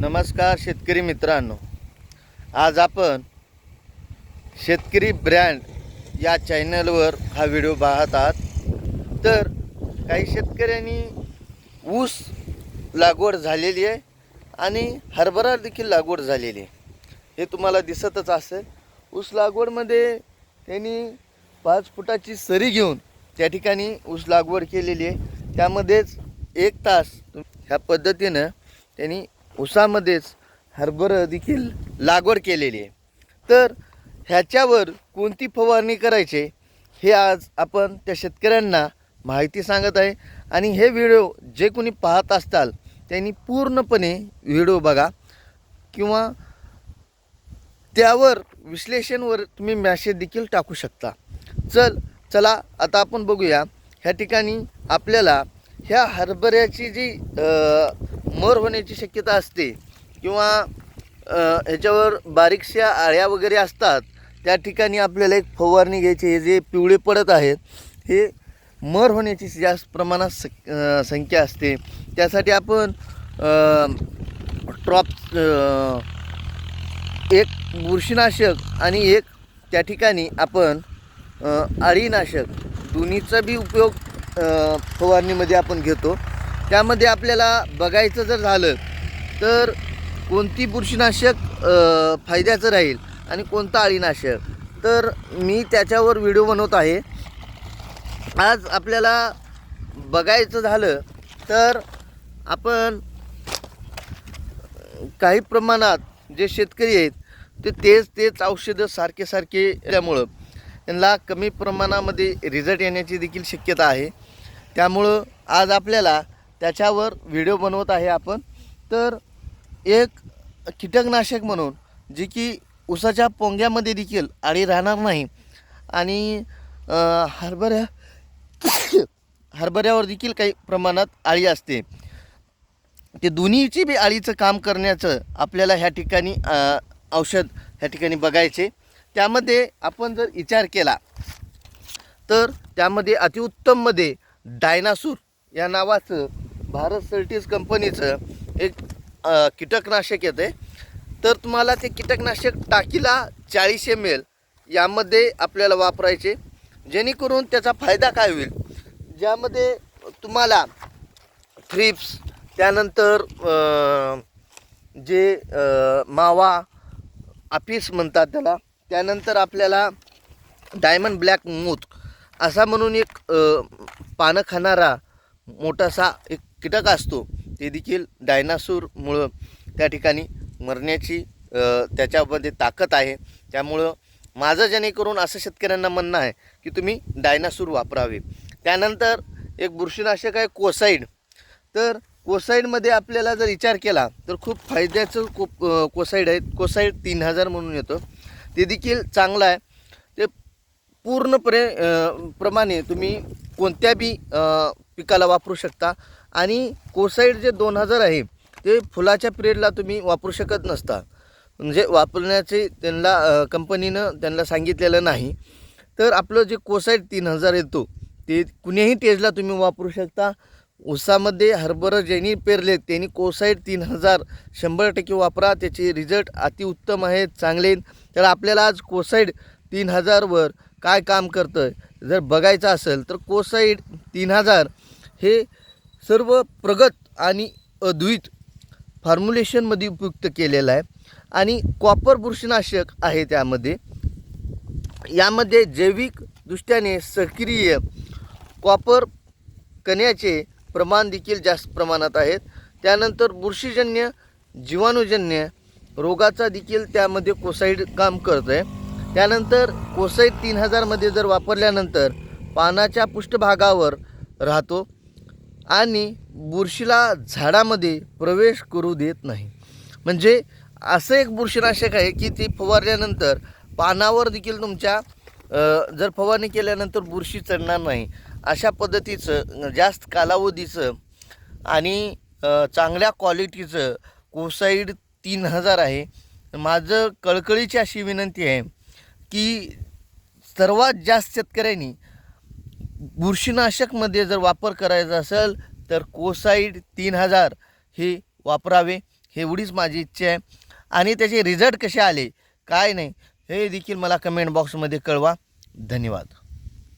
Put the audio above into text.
नमस्कार शेतकरी मित्रांनो. आज आपण शेतकरी ब्रँड या चॅनलवर हा व्हिडिओ पाहत आहात. तर काही शेतकऱ्यांनी ऊस लागवड झालेली आहे आणि हरभरा देखील लागवड झालेली आहे. हे तुम्हाला दिसतच असेल. ऊस लागवडमध्ये त्यांनी पाच फुटाची सरी घेऊन त्या ठिकाणी ऊस लागवड केलेली आहे. त्यामध्येच एक तास ह्या पद्धतीनं त्यांनी ऊसामध्येच हरभरं देखील लागवड केलेली आहे. तर ह्याच्यावर कोणती फवारणी करायचे हे आज आपण त्या शेतकऱ्यांना माहिती सांगत आहे. आणि हे व्हिडिओ जे कोणी पाहत असताल त्यांनी पूर्णपणे व्हिडिओ बघा. किंवा त्यावर विश्लेषणवर तुम्ही मॅसेज देखील टाकू शकता. चल चला आता आपण बघूया. ह्या ठिकाणी आपल्याला ह्या हरभऱ्याची जी मर होण्याची शक्यता असते किंवा ह्याच्यावर बारीकशा आळ्या वगैरे असतात त्या ठिकाणी आपल्याला एक फवारणी घ्यायची हे जे पिवळे पडत आहेत हे मर होण्याची जास्त प्रमाणात स संख्या असते. त्यासाठी आपण ट्रॉप एक बुरशीनाशक आणि एक त्या ठिकाणी आपण अळीनाशक दोन्हीचा बी उपयोग फवारणीमध्ये आपण घेतो. त्यामध्ये आपल्याला बघायचं जर झालं तर कोणती बुरशीनाशक फायद्याचं राहील आणि कोणतं अळीनाशक? तर मी त्याच्यावर व्हिडिओ बनवत आहे. आज आपल्याला बघायचं झालं तर आपण काही प्रमाणात जे शेतकरी आहेत ते तेच तेच औषधं सारखे सारखे त्यामुळं त्यांना कमी प्रमाणामध्ये रिझल्ट येण्याची देखील शक्यता आहे. त्यामुळं आज आपल्याला त्याच्यावर व्हिडिओ बनवत आहे आपण. तर एक कीटकनाशक म्हणून जे की उसाच्या पोंग्यामध्ये देखील आळी राहणार नाही. आणि हरभऱ्या हरभऱ्यावर देखील काही प्रमाणात आळी असते. ते दोन्हीची बी आळीचं काम करण्याचं आपल्याला ह्या ठिकाणी औषध ह्या ठिकाणी बघायचे. त्यामध्ये आपण जर विचार केला तर त्यामध्ये अतिउत्तममध्ये डायनासूर या नावाचं भारत सर्टिस कंपनीचं एक कीटकनाशक येते. तर तुम्हाला ते कीटकनाशक टाकीला चाळीस एम एल यामध्ये आपल्याला वापरायचे. जेणेकरून त्याचा फायदा काय होईल? ज्यामध्ये तुम्हाला थ्रिप्स त्यानंतर जे मावा आपिस म्हणतात त्याला. त्यानंतर आपल्याला डायमंड ब्लॅक मूत. असा म्हणून एक पानं खाणारा मोठासा एक कीटक असतो ते देखील डायनासूरमुळं त्या ठिकाणी मरण्याची त्याच्यामध्ये ताकद आहे. त्यामुळं माझं जेणेकरून असं शेतकऱ्यांना म्हणणं आहे की तुम्ही डायनासूर वापरावे. त्यानंतर एक बुरशीनाशक आहे कोसाईड तर कोसाईडमध्ये आपल्याला जर विचार केला तर खूप फायद्याचं को कोसाईड आहे. कोसाईड तीन हजार म्हणून येतं. ते देखील चांगलं आहे. ते पूर्णपणे प्रमाणे तुम्ही कोणत्या बी पिकाला वापरू शकता. आणि कोसाईड जे दोन हजार आहे ते फुलाच्या पिरियडला तुम्ही वापरू शकत नसता. म्हणजे वापरण्याचे त्यांना कंपनीनं त्यांना सांगितलेलं नाही. तर आपलं जे कोसाईड तीन हजार येतो ते कुणीही टेजला तुम्ही वापरू शकता. ऊसामध्ये हरभरं ज्यांनी पेरले त्यांनी कोसाईड तीन हजार शंभर टक्के वापरा. त्याचे रिझल्ट अतिउत्तम आहेत चांगले तर आपल्याला आज कोसाईड तीन हजारवर काय काम करतं आहे जर बघायचं असेल तर कोसाईड तीन हजार हे सर्व प्रगत आणि अद्वैत फॉर्म्युलेशनमध्ये उपयुक्त केलेलं आहे. आणि कॉपर बुरशीनाशक आहे त्यामध्ये. यामध्ये जैविक दृष्ट्याने सक्रिय कॉपर कण्याचे प्रमाण देखील जास्त प्रमाणात आहेत. त्यानंतर बुरशीजन्य जीवाणूजन्य रोगाचा देखील त्यामध्ये कोसाईड काम करत आहे त्यानंतर कोसाईड तीन हजारमध्ये जर वापरल्यानंतर पानाच्या पृष्ठभागावर राहतो. आणि बुरशीला झाडामध्ये प्रवेश करू देत नाही. म्हणजे असं एक बुरशीनाशक आहे की ते फवारल्यानंतर पानावर देखील तुमच्या जर फवारणी केल्यानंतर बुरशी चढणार नाही. अशा पद्धतीचं जास्त कालावधीचं आणि चांगल्या क्वालिटीचं कोसाईड तीन हजार आहे. माझं कळकळीची अशी विनंती आहे की सर्वात जास्त शेतकऱ्यांनी बुरशीनाशकमध्ये जर वापर करायचा असेल तर कोसाईड तीन हजार हे वापरावे एवढीच माझी इच्छा आहे. आणि त्याचे रिझल्ट कसे आले काय नाही हे देखील मला कमेंट बॉक्समध्ये कळवा. धन्यवाद.